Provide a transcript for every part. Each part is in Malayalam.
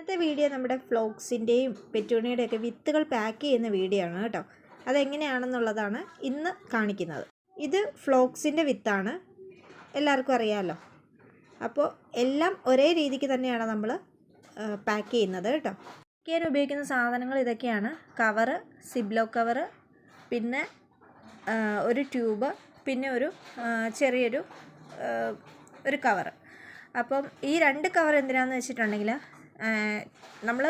ഇന്നത്തെ വീഡിയോ നമ്മുടെ ഫ്ലോക്സിന്റെയും പെറ്റൂണിയുടെയൊക്കെ വിത്തുകൾ പാക്ക് ചെയ്യുന്ന വീഡിയോ ആണ് കേട്ടോ. അതെങ്ങനെയാണെന്നുള്ളതാണ് ഇന്ന് കാണിക്കുന്നത്. ഇത് ഫ്ലോക്സിന്റെ വിത്താണ്. എല്ലാവർക്കും അറിയാമല്ലോ. അപ്പോൾ എല്ലാം ഒരേ രീതിക്ക് തന്നെയാണ് നമ്മൾ പാക്ക് ചെയ്യുന്നത് കേട്ടോ. പാക്ക് ഉപയോഗിക്കുന്ന സാധനങ്ങൾ ഇതൊക്കെയാണ്. കവറ് സിബ്ലോ കവറ് പിന്നെ ഒരു ട്യൂബ് പിന്നെ ഒരു ചെറിയൊരു ഒരു കവറ്. അപ്പം ഈ രണ്ട് കവർ എന്തിനാണെന്ന് വെച്ചിട്ടുണ്ടെങ്കിൽ നമ്മൾ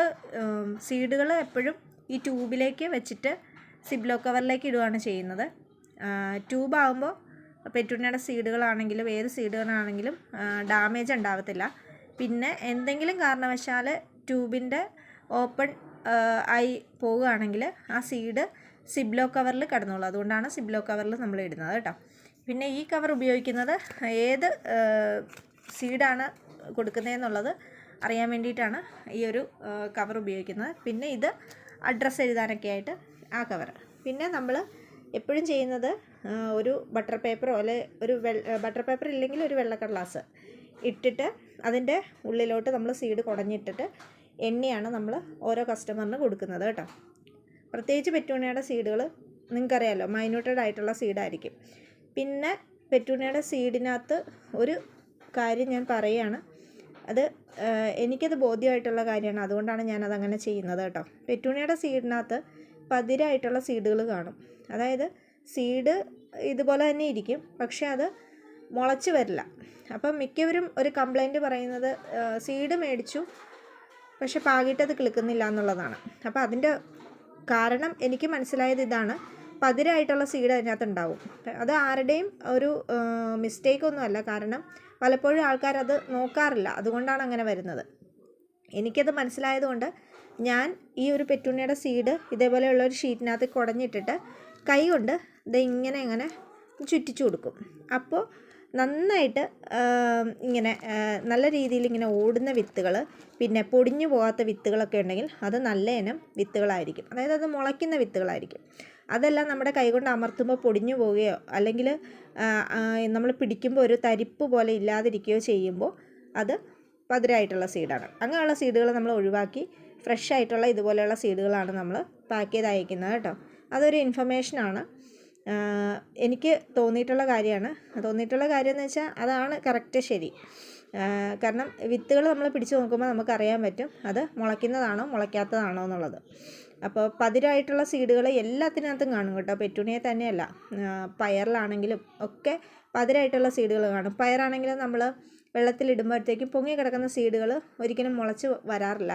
സീഡുകൾ എപ്പോഴും ഈ ട്യൂബിലേക്ക് വെച്ചിട്ട് സിബ്ലോ കവറിലേക്ക് ഇടുകയാണ് ചെയ്യുന്നത്. ട്യൂബാകുമ്പോൾ പെറ്റുണിയുടെ സീഡുകളാണെങ്കിലും ഏത് സീഡുകളാണെങ്കിലും ഡാമേജ് ഉണ്ടാവത്തില്ല. പിന്നെ എന്തെങ്കിലും കാരണവശാൽ ട്യൂബിന്റെ ഓപ്പൺ ആയി പോവുകയാണെങ്കിൽ ആ സീഡ് സിബ്ലോ കവറിൽ കിടന്നുള്ളൂ അതുകൊണ്ടാണ് സിബ്ലോ കവറിൽ നമ്മൾ ഇടുന്നത് കേട്ടോ. പിന്നെ ഈ കവർ ഉപയോഗിക്കുന്നത് ഏത് സീഡാണ് കൊടുക്കുന്നതെന്നുള്ളത് അറിയാൻ വേണ്ടിയിട്ടാണ് ഈ ഒരു കവർ ഉപയോഗിക്കുന്നത്. പിന്നെ ഇത് അഡ്രസ്സ് എഴുതാനൊക്കെ ആയിട്ട് ആ കവർ പിന്നെ നമ്മൾ എപ്പോഴും ചെയ്യുന്നത് ഒരു ബട്ടർ പേപ്പറോ അല്ലെ ഒരു ബട്ടർ പേപ്പർ ഇല്ലെങ്കിൽ ഒരു വെള്ള കടലാസ് ഇട്ടിട്ട് അതിന്റെ ഉള്ളിലോട്ട് നമ്മൾ സീഡ് കുടഞ്ഞിട്ടിട്ട് എണ്ണയാണ് നമ്മൾ ഓരോ കസ്റ്റമറിന് കൊടുക്കുന്നത് കേട്ടോ. പ്രത്യേകിച്ച് പെറ്റൂണിയുടെ സീഡുകൾ നിങ്ങൾക്കറിയാമല്ലോ മൈന്യൂട്ടഡ് ആയിട്ടുള്ള സീഡായിരിക്കും പിന്നെ പെറ്റൂണിയുടെ സീഡിനകത്ത് ഒരു കാര്യം ഞാൻ പറയുകയാണ് അത് എനിക്കത് ബോധ്യമായിട്ടുള്ള കാര്യമാണ്. അതുകൊണ്ടാണ് ഞാനത് അങ്ങനെ ചെയ്യുന്നത് കേട്ടോ. പെറ്റൂണിയുടെ സീഡിനകത്ത് പതിരായിട്ടുള്ള സീഡുകൾ കാണും. അതായത് സീഡ് ഇതുപോലെ തന്നെ ഇരിക്കും പക്ഷെ അത് മുളച്ച് വരില്ല. അപ്പം മിക്കവരും ഒരു കംപ്ലൈന്റ് പറയുന്നത് സീഡ് മേടിച്ചു പക്ഷെ പാകിട്ടത് കിളുക്കുന്നില്ല എന്നുള്ളതാണ്. അപ്പോൾ അതിന്റെ കാരണം എനിക്ക് മനസ്സിലായത് ഇതാണ്. പതിരായിട്ടുള്ള സീഡ് അതിനകത്ത് ഉണ്ടാവും അത് ആരുടെയും ഒരു മിസ്റ്റേക്ക് ഒന്നുമല്ല കാരണം പലപ്പോഴും ആൾക്കാർ അത് നോക്കാറില്ല. അതുകൊണ്ടാണ് അങ്ങനെ വരുന്നത്. എനിക്കത് മനസ്സിലായതുകൊണ്ട് ഞാൻ ഈ ഒരു പെറ്റൂണിയുടെ സീഡ് ഇതേപോലെയുള്ള ഒരു ഷീറ്റിനകത്ത് കുടഞ്ഞിട്ടിട്ട് കൈ കൊണ്ട് ഇത് ഇങ്ങനെ ഇങ്ങനെ ചുറ്റിച്ചു കൊടുക്കും. അപ്പോൾ നന്നായിട്ട് ഇങ്ങനെ നല്ല രീതിയിൽ ഇങ്ങനെ ഓടുന്ന വിത്തുകൾ പിന്നെ പൊടിഞ്ഞു പോകാത്ത വിത്തുകളൊക്കെ ഉണ്ടെങ്കിൽ അത് നല്ല ഇനം വിത്തുകളായിരിക്കും. അതായത് അത് മുളയ്ക്കുന്ന വിത്തുകളായിരിക്കും. അതെല്ലാം നമ്മുടെ കൈകൊണ്ട് അമർത്തുമ്പോൾ പൊടിഞ്ഞു പോവുകയോ അല്ലെങ്കിൽ നമ്മൾ പിടിക്കുമ്പോൾ ഒരു തരിപ്പ് പോലെ ഇല്ലാതിരിക്കുകയോ ചെയ്യുമ്പോൾ അത് പതിരായിട്ടുള്ള സീഡാണ്. അങ്ങനെയുള്ള സീഡുകൾ നമ്മൾ ഒഴിവാക്കി ഫ്രഷ് ആയിട്ടുള്ള ഇതുപോലെയുള്ള സീഡുകളാണ് നമ്മൾ പാക്ക് ചെയ്ത് അയക്കുന്നത് കേട്ടോ. അതൊരു ഇൻഫർമേഷനാണ് എനിക്ക് തോന്നിയിട്ടുള്ള കാര്യമാണ്. തോന്നിയിട്ടുള്ള കാര്യം എന്ന് വെച്ചാൽ അതാണ് കറക്റ്റ് ശരി. കാരണം വിത്തുകൾ നമ്മൾ പിടിച്ചു നോക്കുമ്പോൾ നമുക്കറിയാൻ പറ്റും അത് മുളയ്ക്കുന്നതാണോ മുളയ്ക്കാത്തതാണോ എന്നുള്ളത്. അപ്പോൾ പതിരായിട്ടുള്ള സീഡുകൾ എല്ലാത്തിനകത്തും കാണും കേട്ടോ. പെറ്റുണിയെ തന്നെയല്ല. പയറിലാണെങ്കിലും ഒക്കെ പതിരായിട്ടുള്ള സീഡുകൾ കാണും. പയറാണെങ്കിലും നമ്മൾ വെള്ളത്തിലിടുമ്പോഴത്തേക്കും പൊങ്ങി കിടക്കുന്ന സീഡുകൾ ഒരിക്കലും മുളച്ച് വരാറില്ല.